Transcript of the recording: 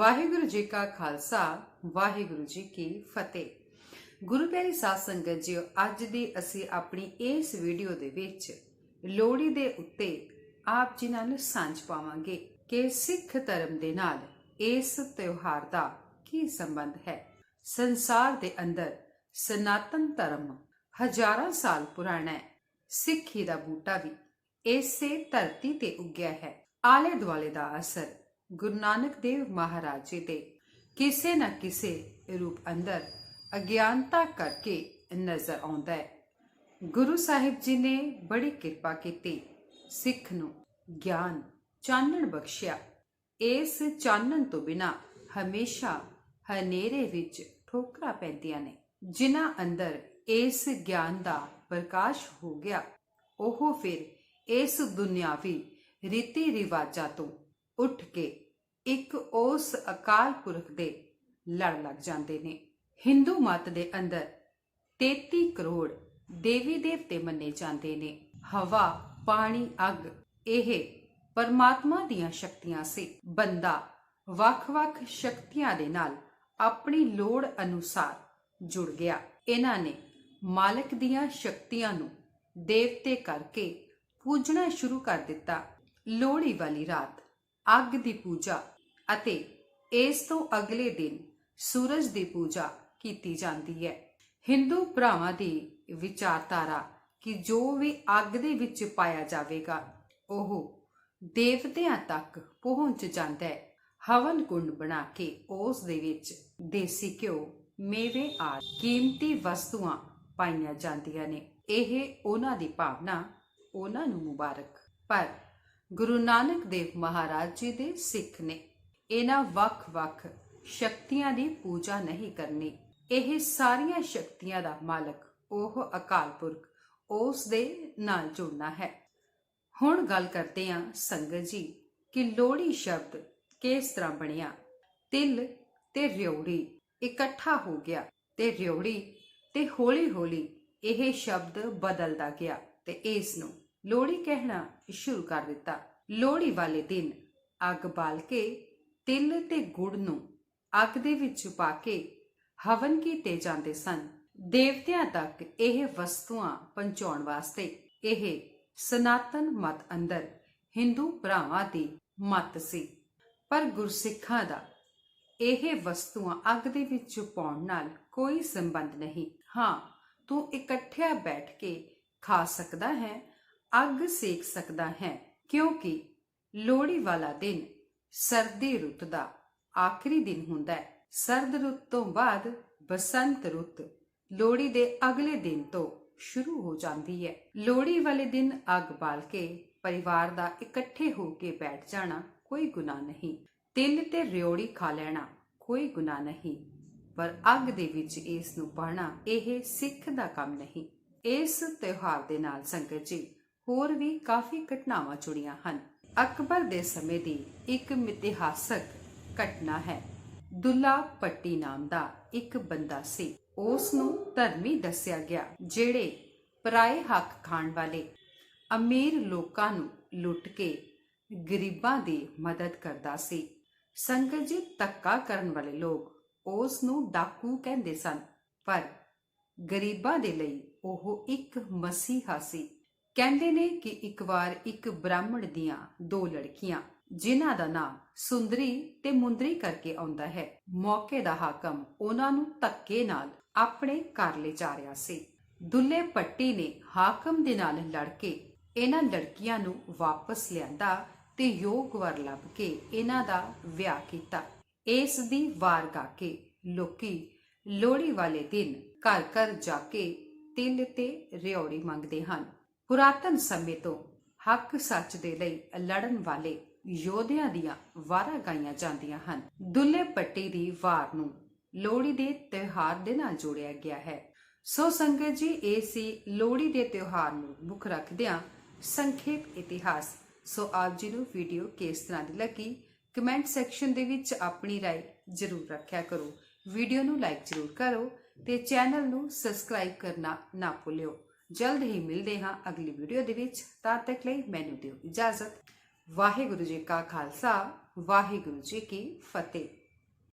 ਵਾਹਿਗੁਰੂ ਜੀ ਕਾ ਖਾਲਸਾ, ਵਾਹਿਗੁਰੂ ਜੀ ਕੀ ਫਤਿਹ। ਗੁਰੂ ਪਿਆਰੀ ਸਾਧ ਸੰਗਤ ਜੀ ਅੱਜ ਦੀ ਅਸੀਂ ਆਪਣੀ ਇਸ ਵੀਡੀਓ ਦੇ ਵਿੱਚ ਲੋਹੜੀ ਦੇ ਉੱਤੇ ਆਪ ਜੀ ਨਾਲ ਸਾਂਝ ਪਾਵਾਂਗੇ ਕਿ ਸਿੱਖ ਧਰਮ ਦੇ ਨਾਲ ਇਸ ਤਿਉਹਾਰ ਦਾ ਕੀ ਸੰਬੰਧ ਹੈ। ਸੰਸਾਰ ਦੇ ਅੰਦਰ ਸਨਾਤਨ ਧਰਮ ਹਜ਼ਾਰਾਂ ਸਾਲ ਪੁਰਾਣਾ ਹੈ। ਸਿੱਖੀ ਦਾ ਬੂਟਾ ਵੀ ਇਸੇ ਧਰਤੀ ਤੇ ਉੱਗਿਆ ਹੈ। ਆਲੇ ਦੁਆਲੇ ਦਾ ਅਸਰ ਗੁਰੂ ਨਾਨਕ ਦੇਵ ਮਹਾਰਾਜ ਜੀ ਦੇ ਕਿਸੇ ਨਾ ਕਿਸੇ ਰੂਪ ਅੰਦਰ ਅਗਿਆਨਤਾ ਕਰਕੇ ਨਜ਼ਰ ਆਉਂਦਾ ਹੈ। ਗੁਰੂ ਸਾਹਿਬ ਜੀ ਨੇ ਬੜੀ ਕਿਰਪਾ ਕੀਤੀ, ਸਿੱਖ ਨੂੰ ਗਿਆਨ, ਚਾਨਣ ਬਖਸ਼ਿਆ। ਇਸ ਚਾਨਣ ਤੋਂ ਬਿਨਾ ਹਮੇਸ਼ਾ ਹਨੇਰੇ ਵਿੱਚ ਠੋਕਰਾਂ ਪੈਂਦੀਆਂ ਨੇ, ਜਿਨ੍ਹਾਂ ਅੰਦਰ ਇਸ ਗਿਆਨ ਦਾ ਪ੍ਰਕਾਸ਼ ਹੋ ਗਿਆ। ਉਹ ਫਿਰ ਇਸ ਦੁਨਿਆਵੀ ਰੀਤੀ ਰਿਵਾਜਾਂ ਤੋਂ ਉੱਠ ਕੇ ਇੱਕ ਉਸ ਅਕਾਲ ਪੁਰਖ ਦੇ ਲੜ ਲੱਗ ਜਾਂਦੇ ਨੇ। ਹਿੰਦੂ ਮਤ ਦੇ ਅੰਦਰ 33 ਕਰੋੜ ਦੇਵੀ ਦੇਵਤੇ ਮੰਨੇ ਜਾਂਦੇ ਨੇ। ਹਵਾ, ਪਾਣੀ, ਅੱਗ, ਇਹ ਪਰਮਾਤਮਾ ਦੀਆਂ ਸ਼ਕਤੀਆਂ ਸੀ। ਬੰਦਾ ਵੱਖ-ਵੱਖ ਸ਼ਕਤੀਆਂ ਦੇ ਨਾਲ ਆਪਣੀ ਲੋੜ ਅਨੁਸਾਰ ਜੁੜ ਗਿਆ। ਇਹਨਾਂ ਨੇ ਮਾਲਕ ਦੀਆਂ ਸ਼ਕਤੀਆਂ ਨੂੰ ਦੇਵਤੇ ਕਰਕੇ ਪੂਜਣਾ ਸ਼ੁਰੂ ਕਰ ਦਿੱਤਾ। ਲੋਹੜੀ ਵਾਲੀ ਰਾਤ ਅੱਗ ਦੀ ਪੂਜਾ ਅਤੇ ਇਸ ਤੋਂ ਅਗਲੇ ਦਿਨ ਸੂਰਜ ਦੀ ਪੂਜਾ ਕੀਤੀ ਜਾਂਦੀ ਹੈ। ਹਿੰਦੂ ਭਰਾਵਾਂ ਦੀ ਵਿਚਾਰਧਾਰਾ ਕਿ ਜੋ ਵੀ ਅੱਗ ਦੇ ਵਿੱਚ ਪਾਇਆ ਜਾਵੇਗਾ, ਉਹ ਦੇਵਤਿਆਂ ਤੱਕ ਪਹੁੰਚ ਜਾਂਦਾ ਹੈ। ਹਵਨ ਕੁੰਡ ਬਣਾ ਕੇ ਉਸ ਦੇ ਵਿੱਚ ਦੇਸੀ ਘਿਓ, ਮੇਵੇ ਆਦਿ ਕੀਮਤੀ ਵਸਤੂਆਂ ਪਾਈਆਂ ਜਾਂਦੀਆਂ ਨੇ। ਇਹ ਉਹਨਾਂ ਦੀ ਭਾਵਨਾ, ਉਹਨਾਂ ਨੂੰ ਮੁਬਾਰਕ। ਪਰ ਗੁਰੂ ਨਾਨਕ ਦੇਵ ਮਹਾਰਾਜ ਜੀ ਦੇ ਸਿੱਖ ਨੇ। ਇਹਨਾਂ ਵੱਖ-ਵੱਖ ਸ਼ਕਤੀਆਂ ਦੀ ਪੂਜਾ ਨਹੀਂ ਕਰਨੀ। ਇਹ ਸਾਰੀਆਂ ਸ਼ਕਤੀਆਂ ਦਾ ਮਾਲਕ, ਉਹ ਅਕਾਲ ਪੁਰਖ, ਉਸ ਦੇ ਨਾਲ ਜੁੜਨਾ ਹੈ। ਹੁਣ ਗੱਲ ਕਰਦੇ ਹਾਂ ਸੰਗਤ ਜੀ ਕਿ ਲੋਹੜੀ ਸ਼ਬਦ ਕਿਸ ਤਰ੍ਹਾਂ ਬਣਿਆ। ਤਿਲ ਤੇ ਰਿਉੜੀ ਇਕੱਠਾ ਹੋ ਗਿਆ ਤੇ ਰਿਉੜੀ ਤੇ ਹੌਲੀ-ਹੌਲੀ ਇਹ ਸ਼ਬਦ ਬਦਲਦਾ ਗਿਆ ਤੇ ਇਸ ਨੂੰ ਲੋਹੜੀ ਕਹਿਣਾ ਸ਼ੁਰੂ ਕਰ ਦਿੱਤਾ। ਲੋਹੜੀ ਵਾਲੇ ਦਿਨ ਅੱਗ ਬਾਲ ਕੇ ਤਿਲ ਤੇ ਗੁੜ ਨੂੰ ਅੱਗ ਦੇ ਵਿੱਚ ਪਾ ਕੇ ਹਵਨ ਕੀਤੇ ਜਾਂਦੇ ਸਨ। ਦੇਵਤਿਆਂ ਤੱਕ ਇਹ ਵਸਤੂਆਂ ਪਹੁੰਚਾਉਣ ਵਾਸਤੇ ਇਹ ਸਨਾਤਨ ਮਤ ਅੰਦਰ ਹਿੰਦੂ ਭਰਾਵਾਂ ਦੀ ਮਤ ਸੀ। ਪਰ ਗੁਰਸਿੱਖਾਂ ਦਾ ਇਹ ਵਸਤੂਆਂ ਅੱਗ ਦੇ ਵਿੱਚ ਪਾਉਣ ਨਾਲ ਕੋਈ ਸੰਬੰਧ ਨਹੀਂ। ਹਾਂ, ਤੂੰ ਇਕੱਠਿਆ ਬੈਠ ਕੇ ਖਾ ਸਕਦਾ ਹੈ। ਅੱਗ ਸੇਕ ਸਕਦਾ ਹੈ, ਕਿਉਂਕਿ ਲੋਹੜੀ ਵਾਲਾ ਦਿਨ ਸਰਦੀ ਰੁੱਤ ਦਾ ਆਖਰੀ ਦਿਨ ਹੁੰਦਾ ਹੈ। ਸਰਦ ਰੁੱਤ ਤੋਂ ਬਾਅਦ ਬਸੰਤ ਰੁੱਤ ਲੋਹੜੀ ਦੇ ਅਗਲੇ ਦਿਨ ਤੋਂ ਸ਼ੁਰੂ ਹੋ ਜਾਂਦੀ ਹੈ। ਲੋਹੜੀ ਵਾਲੇ ਦਿਨ ਅੱਗ ਬਾਲ ਕੇ ਪਰਿਵਾਰ ਦਾ ਇਕੱਠੇ ਹੋ ਕੇ ਬੈਠ ਜਾਣਾ ਕੋਈ ਗੁਨਾਹ ਨਹੀਂ। ਤਿਲ ਤੇ ਰਿਉੜੀ ਖਾ ਲੈਣਾ ਕੋਈ ਗੁਨਾਹ ਨਹੀਂ। ਪਰ ਅੱਗ ਦੇ ਵਿੱਚ ਇਸ ਨੂੰ ਪਾਣਾ ਇਹ ਸਿੱਖ ਦਾ ਕੰਮ ਨਹੀਂ। ਇਸ ਤਿਉਹਾਰ ਦੇ ਨਾਲ ਸੰਗਤ ਜੀ ਹੋਰ ਵੀ ਕਾਫੀ ਘਟਨਾਵਾਂ ਜੁੜੀਆਂ ਹਨ। ਅਕਬਰ ਦੇ ਸਮੇਂ ਦੀ ਇੱਕ ਮਿਤਿਹਾਸਕ ਘਟਨਾ ਹੈ। ਦੁੱਲਾ ਪੱਟੀ ਨਾਮ ਦਾ ਇੱਕ ਬੰਦਾ ਸੀ। ਉਸ ਨੂੰ ਧਰਮੀ ਦੱਸਿਆ ਗਿਆ, ਜਿਹੜੇ ਪਰਾਏ ਹੱਕ ਖਾਣ ਵਾਲੇ ਅਮੀਰ ਲੋਕਾਂ ਨੂੰ ਲੁੱਟ ਕੇ ਗਰੀਬਾਂ ਦੀ ਮਦਦ ਕਰਦਾ ਸੀ। ਸੰਗਤ ਜੀ ਧੱਕਾ ਕਰਨ ਵਾਲੇ ਲੋਕ ਉਸ ਨੂੰ ਡਾਕੂ ਕਹਿੰਦੇ ਸਨ, ਪਰ ਗਰੀਬਾਂ ਦੇ ਲਈ ਉਹ ਇੱਕ ਮਸੀਹਾ ਸੀ। ਕਹਿੰਦੇ ਨੇ ਕਿ ਇੱਕ ਵਾਰ ਇੱਕ ਬ੍ਰਾਹਮਣ ਦੀਆਂ ਦੋ ਲੜਕੀਆਂ, ਜਿਨ੍ਹਾਂ ਦਾ ਨਾਮ ਸੁੰਦਰੀ ਤੇ ਮੁੰਦਰੀ ਕਰਕੇ ਆਉਂਦਾ ਹੈ, ਮੌਕੇ ਦਾ ਹਾਕਮ ਉਹਨਾਂ ਨੂੰ ਧੱਕੇ ਨਾਲ ਆਪਣੇ ਘਰ ਲੈ ਜਾ ਰਿਹਾ ਸੀ। ਦੁੱਲੇ ਪੱਟੀ ਨੇ ਹਾਕਮ ਦੇ ਨਾਲ ਲੜ ਕੇ ਇਹਨਾਂ ਲੜਕੀਆਂ ਨੂੰ ਵਾਪਸ ਲਿਆਂਦਾ ਤੇ ਯੋਗ ਵਰ ਲੱਭ ਕੇ ਇਹਨਾਂ ਦਾ ਵਿਆਹ ਕੀਤਾ। ਇਸ ਦੀ ਵਾਰ ਗਾ ਕੇ ਲੋਕੀ ਲੋਹੜੀ ਵਾਲੇ ਦਿਨ ਘਰ ਘਰ ਜਾ ਕੇ ਤਿਲ ਤੇ ਰਿਉੜੀ ਮੰਗਦੇ ਹਨ। ਪੁਰਾਤਨ ਸਮੇਂ ਤੋਂ ਹੱਕ ਸੱਚ ਦੇ ਲਈ ਲੜਨ ਵਾਲੇ ਯੋਧਿਆਂ ਦੀਆਂ ਵਾਰਾਂ ਗਾਈਆਂ ਜਾਂਦੀਆਂ ਹਨ ਦੁੱਲੇ ਪੱਟੀ ਦੀ ਵਾਰ ਨੂੰ ਲੋਹੜੀ ਦੇ ਤਿਉਹਾਰ ਦੇ ਨਾਲ ਜੋੜਿਆ ਗਿਆ ਹੈ ਸੋ ਸੰਗਤ ਜੀ ਇਹ ਸੀ ਲੋਹੜੀ ਦੇ ਤਿਉਹਾਰ ਨੂੰ ਮੁੱਖ ਰੱਖਦਿਆਂ ਸੰਖੇਪ ਇਤਿਹਾਸ ਸੋ ਆਪ ਜੀ ਨੂੰ ਵੀਡੀਓ ਕਿਸ ਤਰ੍ਹਾਂ ਦੀ ਲੱਗੀ ਕਮੈਂਟ ਸੈਕਸ਼ਨ ਦੇ ਵਿੱਚ ਆਪਣੀ رائے ਜ਼ਰੂਰ ਰੱਖਿਆ ਕਰੋ ਵੀਡੀਓ ਨੂੰ ਲਾਈਕ ਜ਼ਰੂਰ ਕਰੋ ਤੇ ਚੈਨਲ ਨੂੰ ਸਬਸਕ੍ਰਾਈਬ ਕਰਨਾ ਨਾ ਭੁੱਲਿਓ ਜਲਦ ਹੀ ਮਿਲਦੇ ਹਾਂ ਅਗਲੀ ਵੀਡੀਓ ਦੇ ਵਿੱਚ। ਤਦ ਤੱਕ ਲਈ ਮੈਨੂੰ ਦਿਓ ਇਜਾਜ਼ਤ। ਵਾਹਿਗੁਰੂ ਜੀ ਕਾ ਖਾਲਸਾ, ਵਾਹਿਗੁਰੂ ਜੀ ਕੀ ਫਤਿਹ।